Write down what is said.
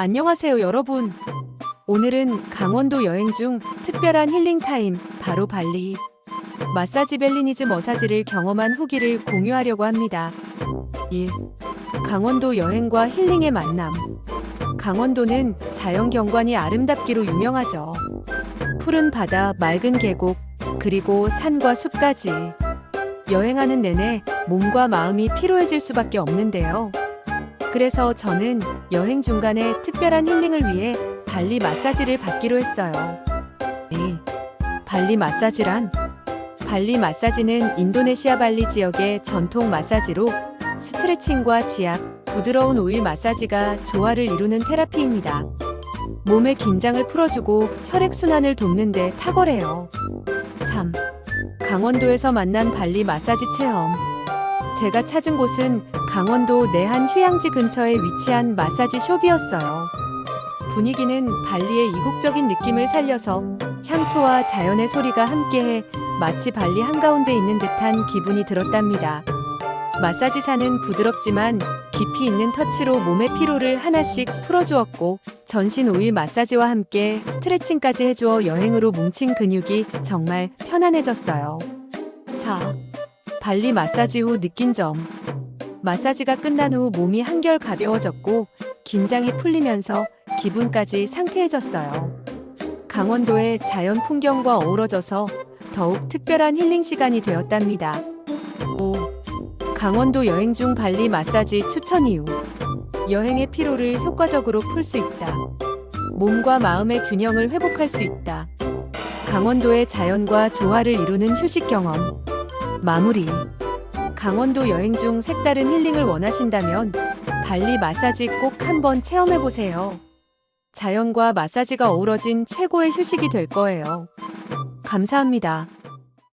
안녕하세요, 여러분. 오늘은 강원도 여행 중 특별한 힐링 타임, 바로 발리. 마사지 벨리니즈 머사지를 경험한 후기를 공유하려고 합니다. 1. 강원도 여행과 힐링의 만남. 강원도는 자연 경관이 아름답기로 유명하죠. 푸른 바다, 맑은 계곡, 그리고 산과 숲까지. 여행하는 내내 몸과 마음이 피로해질 수밖에 없는데요. 그래서 저는 여행 중간에 특별한 힐링을 위해 발리 마사지를 받기로 했어요. 네. 발리 마사지란? 발리 마사지는 인도네시아 발리 지역의 전통 마사지로 스트레칭과 지압, 부드러운 오일 마사지가 조화를 이루는 테라피입니다. 몸의 긴장을 풀어주고 혈액순환을 돕는데 탁월해요. 3. 강원도에서 만난 발리 마사지 체험. 제가 찾은 곳은 강원도 내한 휴양지 근처에 위치한 마사지 숍이었어요. 분위기는 발리의 이국적인 느낌을 살려서 향초와 자연의 소리가 함께해 마치 발리 한가운데 있는 듯한 기분이 들었답니다. 마사지사는 부드럽지만 깊이 있는 터치로 몸의 피로를 하나씩 풀어주었고 전신 오일 마사지와 함께 스트레칭까지 해주어 여행으로 뭉친 근육이 정말 편안해졌어요. 4. 발리 마사지 후 느낀 점. 마사지가 끝난 후 몸이 한결 가벼워졌고 긴장이 풀리면서 기분까지 상쾌해졌어요. 강원도의 자연 풍경과 어우러져서 더욱 특별한 힐링 시간이 되었답니다. 5. 강원도 여행 중 발리 마사지 추천 이유. 여행의 피로를 효과적으로 풀 수 있다. 몸과 마음의 균형을 회복할 수 있다. 강원도의 자연과 조화를 이루는 휴식 경험. 마무리. 강원도 여행 중 색다른 힐링을 원하신다면 발리 마사지 꼭 한번 체험해 보세요. 자연과 마사지가 어우러진 최고의 휴식이 될 거예요. 감사합니다.